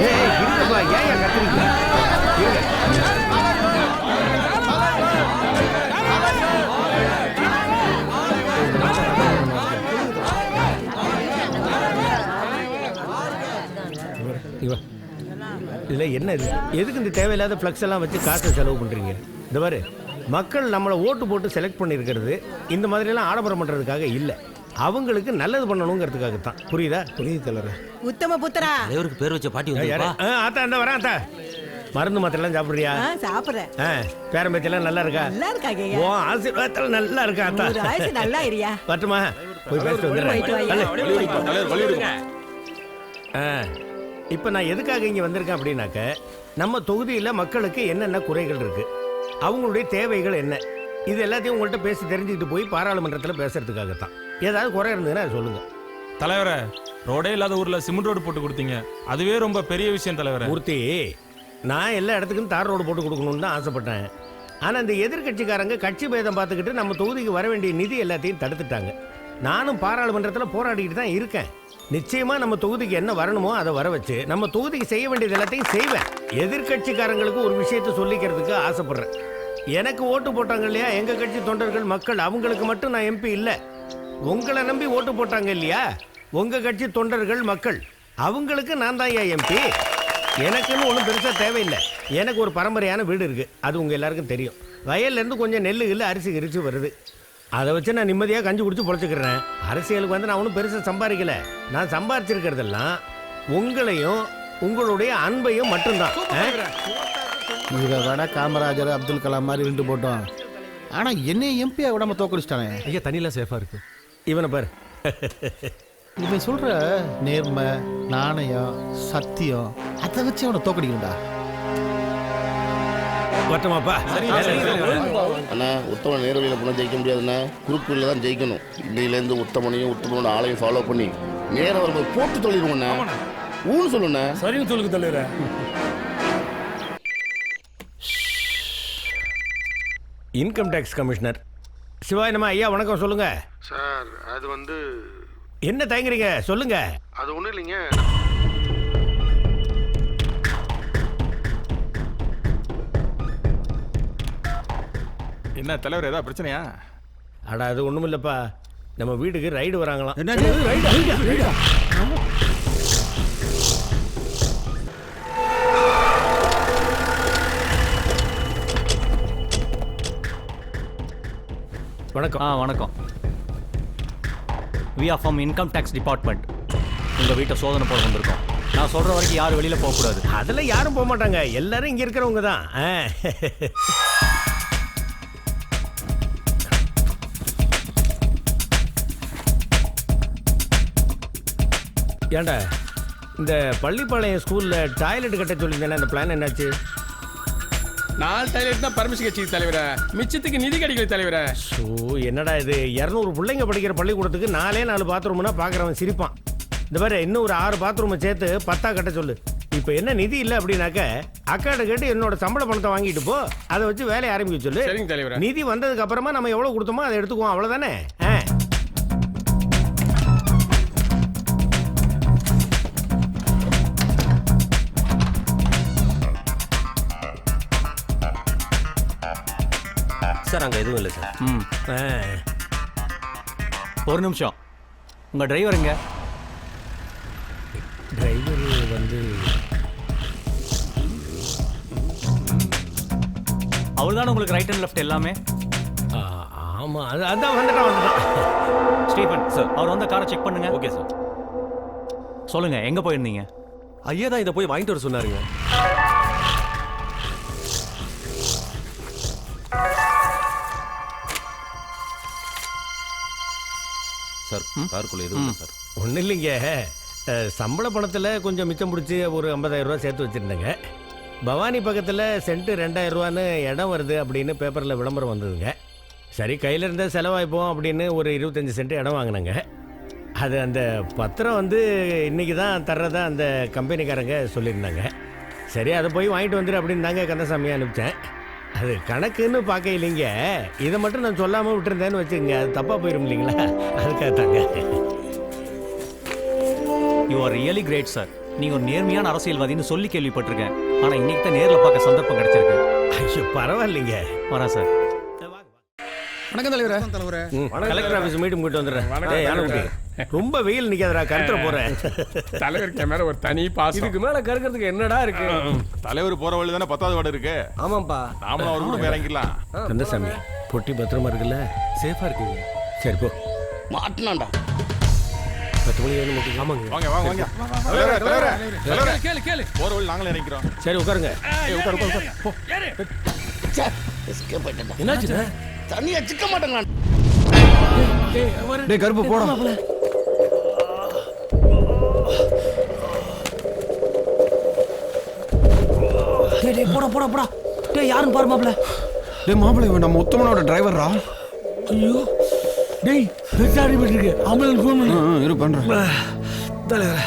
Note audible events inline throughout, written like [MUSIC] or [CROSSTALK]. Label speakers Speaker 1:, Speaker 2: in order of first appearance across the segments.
Speaker 1: ஏய் ஏன் இதில் என்ன இது? எதுக்கு இந்த தேவையில்லாத ஃப்ளக்ஸ் எல்லாம் வச்சு காசை செலவு பண்ணுறீங்க இந்த மாதிரி மக்கள் நம்மளை ஓட்டு போட்டு செலக்ட் பண்ணியிருக்கிறது இந்த மாதிரிலாம் ஆடம்பரம் பண்ணுறதுக்காக இல்லை. அவங்களுக்கு நல்லது பண்ணணுங்கிறதுக்காகத்தான். புரியுதா? புரியுது தலைவர்
Speaker 2: உத்தம புத்திரா.
Speaker 3: தலைவருக்கு பேர் வச்ச பாட்டி வந்து
Speaker 1: ஆ, ஆத்தா இந்த வரேன் ஆத்தா. மருந்து மாத்திரலாம் சாப்பிடுறியா?
Speaker 2: சாப்பிடுறேன்.
Speaker 1: ஆ பேரம்பேச்செல்லாம் நல்லா இருக்கா?
Speaker 2: நல்லா இருக்காங்க
Speaker 1: ஓ ஆசீர்வாதத்தில் நல்லா இருக்கா ஆத்தா?
Speaker 2: நல்லா இருயா
Speaker 1: வரட்டுமா? போய் பேசிட்டு வந்துடுறேன். இப்போ நான் எதுக்காக இங்கே வந்திருக்கேன் அப்படின்னாக்க நம்ம தொகுதியில் மக்களுக்கு என்னென்ன குறைகள் இருக்கு? அவங்களுடைய தேவைகள் என்ன? இது எல்லாத்தையும் உங்கள்கிட்ட பேசி தெரிஞ்சுக்கிட்டு போய் பாராளுமன்றத்தில் பேசுறதுக்காகத்தான். ஏதாவது குறை இருந்ததுன்னா அதை சொல்லுங்க.
Speaker 4: தலைவரே ரோடே இல்லாத ஊர்ல சிமெண்ட் ரோடு போட்டு கொடுத்தீங்க. அதுவே ரொம்ப பெரிய விஷயம் தலைவரே.
Speaker 1: மூர்த்தி நான் எல்லா இடத்துக்கும் தார் ரோடு போட்டு கொடுக்கணும்னு தான் ஆசைப்பட்டேன். ஆனால் இந்த எதிர்க்கட்சிக்காரங்க கட்சி பேதம் பார்த்துக்கிட்டு நம்ம தொகுதிக்கு வர வேண்டிய நிதி எல்லாத்தையும் தடுத்துட்டாங்க. நானும் பாராளுமன்றத்தில் போராடிக்கிட்டு தான் இருக்கேன். நிச்சயமா நம்ம தொகுதிக்கு என்ன வரணுமோ அதை வர வச்சு நம்ம தொகுதிக்கு செய்ய வேண்டியது எல்லாத்தையும் செய்வேன். எதிர்க்கட்சிக்காரங்களுக்கு ஒரு விஷயத்தை சொல்லிக்கிறதுக்கு ஆசைப்படுறேன். எனக்கு ஓட்டு போட்டாங்க இல்லையா? எங்க கட்சி தொண்டர்கள் மக்கள் அவங்களுக்கு மட்டும் நான் எம்பி இல்லை. உங்களை நம்பி ஓட்டு போட்டாங்க இல்லையா? உங்க கட்சி தொண்டர்கள் மக்கள். அவங்களுக்கு நான் தான் ஏன் எம்பி எனக்குன்னு ஒன்றும் பெருசாக தேவையில்லை. எனக்கு ஒரு பரம்பரையான வீடு இருக்குது அது உங்கள் எல்லாருக்கும் தெரியும். வயல்லேருந்து கொஞ்சம் நெல் கில்லு அரிசி கிரிச்சு வருது. அதை வச்சு நான் நிம்மதியாக கஞ்சி குடிச்சு பொழைச்சிக்கிறேன். அரசியலுக்கு வந்து நான் ஒன்றும் பெருசாக சம்பாதிக்கல. நான் சம்பாரிச்சிருக்கிறதெல்லாம் உங்களையும் உங்களுடைய அன்பையும் மட்டும்தான்?
Speaker 5: இதை விட காமராஜர் அப்துல் கலாம் மாதிரி இருந்து போட்டோம். ஆனா என்னைய எம்பியா விடாம தோக்கடிச்சிட்டானே.
Speaker 6: ஐயா தண்ணிலாம் சேஃபா இருக்கு.
Speaker 1: இவனை பாரு.
Speaker 5: இவன் சொல்ற நேர்மை நாணயம் சத்தியம் அதை வச்சு அவனை தோக்கடிக்கணும்டா
Speaker 1: வட்டமாப்பா.
Speaker 7: அண்ணா போனால் ஜெயிக்க முடியாதுண்ணா. குறுக்குள்ள தான் ஜெயிக்கணும். இன்னையிலேருந்து உத்தமனையும் உத்தமனோட ஆளையும் ஃபாலோ பண்ணி நேரம் வரும்போது போட்டு தொழிடுவோண்ணா ஊன்னு சொல்லுண்ணா.
Speaker 4: சரின்னு சொல்லுங்க தலைவரே
Speaker 1: இன்கம் டேக்ஸ் கமிஷனர் சிவாயனமா ஐயா வணக்கம் சொல்லுங்க.
Speaker 8: சார் அது வந்து
Speaker 1: என்ன தயங்குறீங்க? சொல்லுங்க.
Speaker 8: அது ஒன்றும் இல்லைங்க.
Speaker 4: என்ன தலைவர் ஏதாவது பிரச்சனையா?
Speaker 1: அட அது ஒண்ணும் இல்லப்பா. நம்ம வீட்டுக்கு ரைடு வராங்களாம். வணக்கம்.
Speaker 9: ஆ வணக்கம். We are from income tax department உங்கள் வீட்டை சோதனை போட வந்திருக்கோம். நான் சொல்கிற வரைக்கும் யாரும் வெளியில் போகக்கூடாது
Speaker 1: அதெல்லாம் யாரும் போக மாட்டாங்க. எல்லாரும் இங்க இருக்கிறவங்க தான். ஆ. ஏன்டா இந்த பள்ளிப்பாளையம் ஸ்கூலில் டாய்லெட் கட்ட சொல்லியிருந்தேன் அந்த பிளான் என்னாச்சு?
Speaker 4: நாலு டைலர் தான் பர்மிஷன் கட்சி தலைவரே. மிச்சத்துக்கு நிதி கிடைக்கல தலைவரே.
Speaker 1: ஸோ என்னடா இது? இரநூறு பிள்ளைங்க படிக்கிற பள்ளிக்கூடத்துக்கு நாலே நாலு பாத்ரூம்னா பார்க்குறவன் சிரிப்பான். இந்த மாதிரி இன்னும் ஒரு ஆறு பாத்ரூமை சேர்த்து பத்தா கட்ட சொல்லு. இப்போ என்ன நிதி இல்லை அப்படின்னாக்க அக்காட்ட கேட்டு என்னோட சம்பள பணத்தை வாங்கிட்டு போ. அதை வச்சு வேலையை ஆரம்பிக்க சொல்லு. நிதி வந்ததுக்கு அப்புறமா நம்ம எவ்வளவு கொடுத்தோமோ அதை எடுத்துக்குவோம் அவ்வளவுதானே? ஆ.
Speaker 3: அங்க எதுவும் இல்லை சார்.
Speaker 9: ம்.
Speaker 1: ஆ.
Speaker 9: ஒரு நிமிஷம். உங்கள் டிரைவர் எங்க?
Speaker 1: டிரைவர் வந்து
Speaker 9: அவர் தானே உங்களுக்கு ரைட் அண்ட் லெஃப்ட் எல்லாமே?
Speaker 1: ஆ, ஆமா. அது அதான் வந்துட்டான் வந்துட்டான்
Speaker 9: ஸ்டீஃபன் சார் அவர் வந்த காரை செக் பண்ணுங்க.
Speaker 3: ஓகே சார்
Speaker 9: சொல்லுங்க எங்கே போயிருந்தீங்க?
Speaker 6: ஐயா தான் இதை போய் வாங்கிட்டு வர சொன்னாருங்க.
Speaker 3: சார். காருக்குள்ள எதுவும் இல்லை சார்.
Speaker 1: ஒன்றும் இல்லைங்க. அஹ், சம்பள பணத்தில் கொஞ்சம் மிச்சம் பிடிச்சி ஒரு 50000 ரூபா சேர்த்து வச்சுருந்தேங்க. பவானி பக்கத்தில் சென்ட்டு ரெண்டாயிரம் ரூபான்னு இடம் வருது அப்படின்னு பேப்பரில் விளம்பரம் வந்ததுங்க. சரி கையில் இருந்த செலவாய்ப்போம் அப்படின்னு ஒரு இருபத்தஞ்சி சென்ட் இடம் வாங்கினேங்க. அது அந்த பத்திரம் வந்து இன்னைக்கு தான் தர்றதா அந்த கம்பெனிக்காரங்க சொல்லியிருந்தாங்க. சரி அதை போய் வாங்கிட்டு வந்துடு அப்படின்னு தாங்க கந்தசாமி அனுப்பிச்சேன். அது கணக்குன்னு பார்க்க இல்லைங்க. இதை மட்டும் நான் சொல்லாமல் விட்டுருந்தேன்னு வச்சுக்கோங்க. அது தப்பாக போயிடும் இல்லைங்களா? அதுக்காக தாங்க
Speaker 9: you are really great sir நீங்க ஒரு நேர்மையான அரசியல்வாதின்னு சொல்லி கேள்விப்பட்டிருக்கேன். ஆனா இன்னைக்கு தான் நேர்ல பார்க்க சந்தர்ப்பம் கிடைச்சிருக்கு.
Speaker 1: ஐயோ பரவாயில்லைங்க.
Speaker 9: வரேன் சார்
Speaker 5: வணக்கம் தலைவரே.
Speaker 1: ம், கலெக்டர் ஆஃபீஸ் மீட்டிங் போயிட்டு வந்துடுறேன். ரொம்ப வெயில் நிக்காதடா கருத்துற போறேன் [LAUGHS]
Speaker 10: தலைவருக்கு மேல ஒரு தனி பாசம்.
Speaker 6: இதுக்கு மேல கறக்கிறதுக்கு என்னடா இருக்கு?
Speaker 10: தலைவர் போற வழி தானே பத்தாவது வார்டு இருக்கு?
Speaker 6: ஆமாப்பா
Speaker 10: நாமளும் அவர் கூட இறங்கிடலாம்.
Speaker 1: கந்தசாமி பொட்டி பத்திரமா இருக்குல்ல?
Speaker 6: சேஃபா இருக்குங்க.
Speaker 1: சரி போ.
Speaker 7: மாட்டினாண்டா
Speaker 1: பத்து மணி ஏழு மணிக்கு ஆமாங்க.
Speaker 10: வாங்க வாங்க வாங்க. தலைவரே, தலைவரே, தலைவரே. போற வழி நாங்களே இறங்கிக்கிறோம்.
Speaker 1: சரி உட்காருங்க.
Speaker 10: ஏய், உட்காரு, உட்காரு, உட்காரு. போ.
Speaker 1: என்னாச்சு
Speaker 7: தண்ணியை சிக்க மாட்டேங்களா
Speaker 5: டேய் கருப்பு போடா.
Speaker 3: டேய் டேய் போடா போடா போடா. டேய் யாருன்னு பாரு மாப்ள
Speaker 5: டேய் மாப்பிள்ளை இவன் நம்ம உத்தமனோட டிரைவர்ரா
Speaker 1: ஐயோ. டேய் பெருசாடி போயிருக்கு ஆம்புலன்ஸ் ஃபோன் பண்ணு.
Speaker 5: இரு பண்றேன்.
Speaker 1: தலைவர்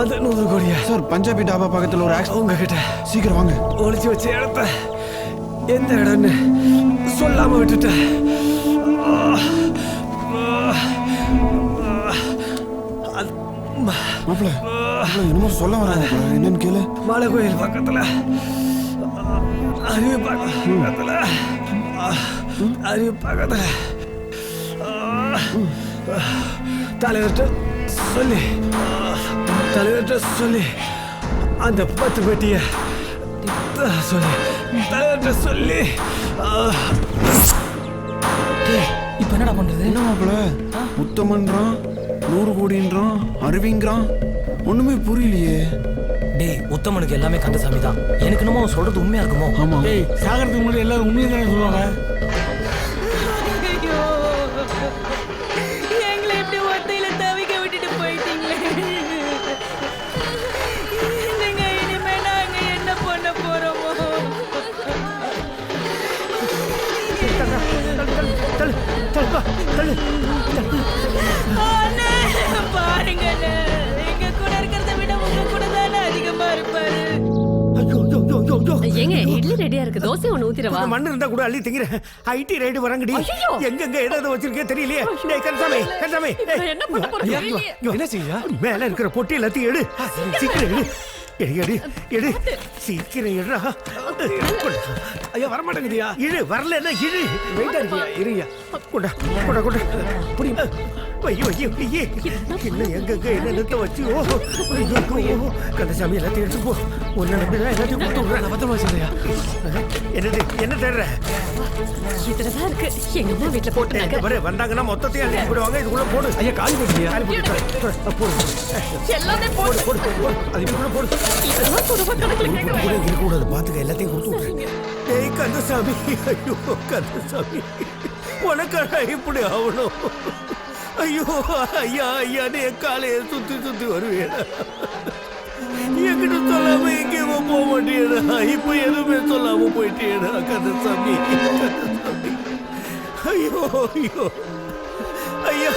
Speaker 1: அந்த நூறு கோடியா?
Speaker 5: சார் பஞ்சாபி டாபா பக்கத்துல ஒரு ஆக்சிடென்ட்
Speaker 1: உங்ககிட்ட
Speaker 5: சீக்கிரம் வாங்க.
Speaker 1: ஒளிச்சு வச்ச இடத்த எந்த இடம்னு. சொல்லாம
Speaker 5: மாப்பிள்ள மாப்பிள்ள என்னமோ சொல்ல வராங்க என்னன்னு கேளு.
Speaker 1: மலை கோயில் பக்கத்துல. அருவி பக்கத்துல. அருவி பக்கத்துல. தலைவர்கிட்ட சொல்லி தலைவர்கிட்ட சொல்லி அந்த பத்து பெட்டிய சொல்லி தலைவர்கிட்ட சொல்லி
Speaker 3: இப்போ என்னடா பண்றது?
Speaker 5: என்ன மாப்பிள்ள உத்தமன்றான் நூறு கோடின்றான் அருவிங்கிறான். ஒண்ணுமே புரியலையே.
Speaker 3: டேய் உத்தமனுக்கு எல்லாமே கந்தசாமி தான் எனக்கு என்னமோ அவன் சொல்றது உண்மையா இருக்குமோ?
Speaker 5: ஆமா.
Speaker 1: சாகரத்துக்கு முன்னாடி எல்லாரும் உண்மையை தானே சொல்லுவாங்க?
Speaker 11: இட்லி ரெடியா இருக்கு. தோசை ஒண்ணு ஊத்திரவா
Speaker 1: கொஞ்சம் மண்ணு இருந்தா கூட அள்ளி திங்கிறேன் ஐடி ரைடு வரங்கடி
Speaker 11: ஐயையோ!
Speaker 1: எங்க எங்க ஏதாவது வச்சிருக்கே தெரியலையே. டேய் கன்சாமி கன்சாமி
Speaker 11: இப்ப என்ன பண்ண
Speaker 6: செய்யா?
Speaker 1: மேல இருக்கிற பொட்டி எல்லாத்தையும் எடு. சீக்கிரம் எடு. எடு எடு எடு. சீக்கிரம் எடுடா
Speaker 6: ஐயா வர மாட்டேங்குதியா
Speaker 1: இழு வரலன்னா இழு
Speaker 6: வெயிட்டா இருக்கியா? இருயா
Speaker 1: கொண்டா கொண்டா கொண்டா புரியுமா ஐயோ ஐயோ ஐயே என்ன எங்கெங்க என்ன நிறுத்த வச்சு ஐயோ ஐயோ கந்தசாமி எல்லாத்தையும் எடுத்து போ ஒன்னு நம்பிதான் எல்லாத்தையும் கொடுத்து விடுறேன்
Speaker 6: பத்திரமா சொல்றியா
Speaker 1: என்னது என்ன தேடுற
Speaker 11: இதுலதான் இருக்கு எங்க அம்மா வீட்டுல போட்டு
Speaker 1: பாரு வந்தாங்கன்னா மொத்தத்தையும் அள்ளி போடுவாங்க இதுக்குள்ள போடு
Speaker 6: ஐயா காலி பண்ணியா
Speaker 1: காலி போட்டு போடு
Speaker 11: எல்லாமே
Speaker 1: போடு போடு போடு அது இதுக்குள்ள போடு
Speaker 11: இதெல்லாம் குடும்ப கணக்குல
Speaker 1: கூட
Speaker 11: கேட்கணும்
Speaker 1: இருக்கக்கூடாது பாத்துக்க எல்லாத்தையும் கொடுத்து விட்றேன் டேய் கந்தசாமி ஐயோ கந்தசாமி உனக்காக இப்படி ஆகணும் ஐயோ ஐயா ஐயா நீ என் காலையை சுத்தி சுத்தி வருவேன். என்கிட்ட சொல்லாம எங்கேயுமே போக மாட்டேடா இப்ப எதுவுமே சொல்லாம போயிட்டேடா கந்தசாமி கந்தசாமி. ஐயோ ஐயோ. ஐயா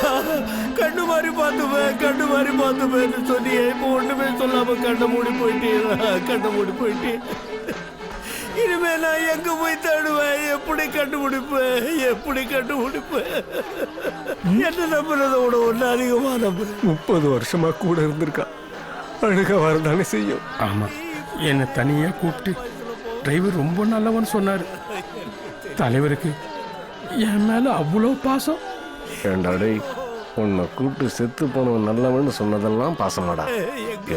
Speaker 1: கண்ணு மாதிரி பார்த்துப்பேன் கண்ணு மாதிரி பார்த்துப்பேன்னு சொன்னியே. இப்போ ஒண்ணுமே சொல்லாம கண்ணை மூடி போயிட்டேடா கண்ணை மூடி போயிட்டேன். இனிமே நான் எங்க போய் தேடுவேன்? எப்படி கண்டுபிடிப்பேன்? எப்படி கண்டுபிடிப்பேன்? என்ன நம்புறத? விட ஒண்ணு அதிகமா நம்புறேன்
Speaker 6: முப்பது வருஷமா கூட இருந்திருக்கா. அழுக வரதானே செய்யும்.
Speaker 10: ஆமா. என்னை தனியா கூப்பிட்டு டிரைவர் ரொம்ப நல்லவன் சொன்னாரு. தலைவருக்கு என் மேல அவ்வளோ பாசம்.
Speaker 6: ஏண்டா டேய் உன்னை கூப்பிட்டு செத்து போனவன் நல்லவன்னு சொன்னதெல்லாம் பாசமாடா.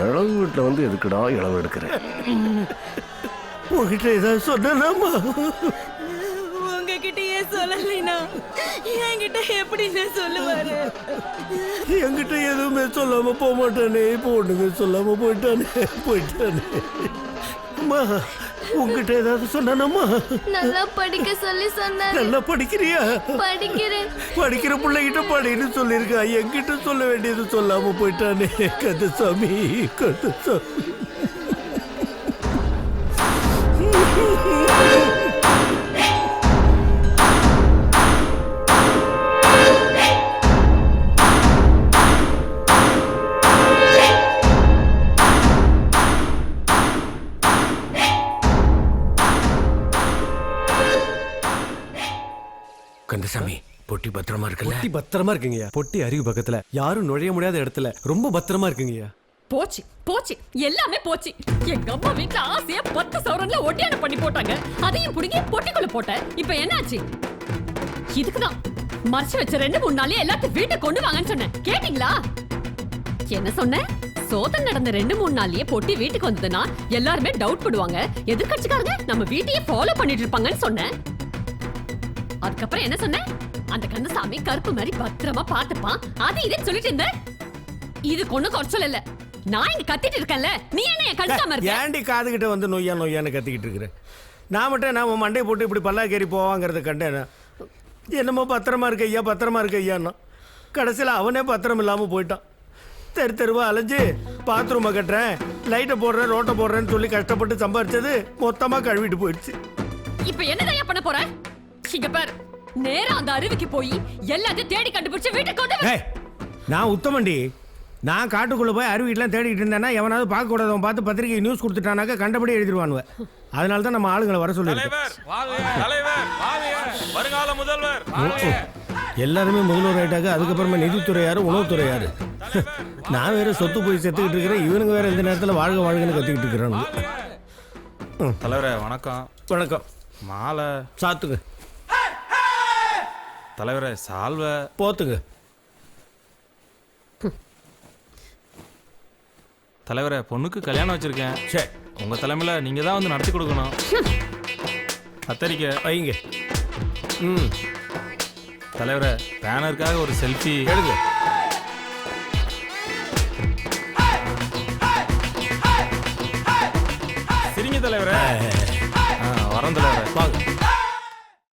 Speaker 6: இளவு வீட்டில் வந்து எதுக்குடா இளவு எடுக்கிறேன் [LAUGHS]
Speaker 1: உங்ககிட்ட ஏதாவது சொன்னாமா
Speaker 2: உங்ககிட்டயே சொல்லலைனா என்கிட்ட எப்படின்னு சொல்லுவாரு?
Speaker 1: என்கிட்ட எதுவுமே சொல்லாம போக மாட்டானே இப்போ ஒண்ணுமே சொல்லாம போயிட்டானே போயிட்டானே. அம்மா உங்ககிட்ட ஏதாவது சொன்னானம்மா?
Speaker 11: நல்லா படிக்க சொல்லி சொன்னாரு.
Speaker 1: நல்லா படிக்கிறியா?
Speaker 11: படிக்கிறேன்.
Speaker 1: படிக்கிற பிள்ளைகிட்ட படின்னு சொல்லியிருக்கா. என்கிட்ட சொல்ல வேண்டியது சொல்லாம போயிட்டானே. கந்தசாமி கந்தசாமி. பொட்டி பத்திரமா
Speaker 12: இருக்குங்கய்யா. பொட்டி அறிவு பக்கத்துல. யாரும் நுழைய முடியாத இடத்துல. ரொம்ப பத்திரமா இருக்குங்கய்யா.
Speaker 11: போச்சு போச்சு. எல்லாமே போச்சு. எங்க அம்மா வீட்டுல ஆசையா பத்து சவரன்ல ஒட்டியான பண்ணி போட்டாங்க. அதையும் புடுங்கி பொட்டிக்குள்ள போட்டேன். இப்ப என்னாச்சு? இதுக்குதான். மறைச்சு வச்ச ரெண்டு மூணு நாளே எல்லாத்தையும் வீட்டை கொண்டு வாங்கன்னு சொன்னேன். கேட்டீங்களா? என்ன சொன்னேன் சோதனை நடந்த ரெண்டு மூணு நாள்லயே பொட்டி வீட்டுக்கு வந்ததுன்னா எல்லாருமே டவுட் பண்ணுவாங்க எதிர்கட்சிக்காரங்க நம்ம வீட்டையே ஃபாலோ பண்ணிட்டு இருப்பாங்கன்னு சொன்னேன். அதுக்கப்புறம் என்ன சொன்னேன்? அந்த கந்தசாமி கருப்பு மாதிரி பத்திரமா பார்த்துப்பான். அது இதே சொல்லிட்டு இருந்த? இது கொண்டு குறைச்சல் இல்ல நான் இங்க கத்திட்டு இருக்கேன்ல. நீ என்ன என் கண்டுக்காம இருக்க
Speaker 1: ஏண்டி காதுகிட்ட வந்து நொய்யா நொய்யான்னு கத்திக்கிட்டு இருக்கிறேன் நான் மட்டும் நான் உன் மண்டையை போட்டு இப்படி பல்லாக்கேறி போவாங்கிறத கண்டேன்? என்னமோ பத்திரமா இருக்க ஐயா பத்திரமா இருக்க ஐயான்னா? கடைசியில் அவனே பத்திரம் இல்லாமல் போயிட்டான். தெரு தெருவா அலைஞ்சு பாத்ரூமை கட்டுறேன் லைட்டை போடுறேன் ரோட்டை போடுறேன்னு சொல்லி கஷ்டப்பட்டு சம்பாரிச்சது மொத்தமாக கழுவிட்டு போயிடுச்சு.
Speaker 11: இப்ப என்னதான் பண்ண போற? இங்க பாரு. நேரா அந்த அருவிக்கு போய் எல்லாத்தையும் தேடி கண்டுபிடிச்சு வீட்டுக்கு கொண்டு.
Speaker 1: ஏய் நான் உத்தமண்டி. நான் காட்டுக்குள்ளே போய் அருவிட்டெலாம் தேடிக்கிட்டு இருந்தேன்னா எவனாவது பார்க்கக்கூடாதவன் பார்த்து பத்திரிக்கை நியூஸ் கொடுத்துட்டானாக்கா கண்டபடி எழுதிருவானுவ. அதனால தான் நம்ம ஆளுங்களை வர சொல்லியிருக்கேன்
Speaker 4: தலைவர் தலைவர் வருங்கால முதல்வர்
Speaker 1: எல்லாருமே முதல்வர் ஆயிட்டாங்க அதுக்கப்புறமா நிதித்துறை யாரு உணவுத்துறை யாரு? [LAUGHS] நான் வேற சொத்து போய் செத்துக்கிட்டு இருக்கிறேன் இவனுங்க வேற இந்த நேரத்தில் வாழ்க வாழ்கன்னு கத்திக்கிட்டு இருக்கிறானுங்க.
Speaker 4: தலைவரே வணக்கம்.
Speaker 1: வணக்கம்.
Speaker 4: மாலை.
Speaker 1: சாத்துங்க.
Speaker 4: தலைவரே சால்வை.
Speaker 1: போத்துங்க
Speaker 4: தலைவரே பொண்ணுக்கு கல்யாணம் வச்சிருக்கேன்.
Speaker 1: சரி
Speaker 4: உங்க தலைமையில நீங்க தான் வந்து நடத்தி கொடுக்கணும். கத்தரிக்க
Speaker 1: வைங்க. ம்.
Speaker 4: தலைவரே பேனருக்காக ஒரு செல்ஃபி.
Speaker 1: எடுங்க
Speaker 4: சிரிங்க தலைவரே. ஆ, வரேன் தலைவரே.
Speaker 1: வாங்க.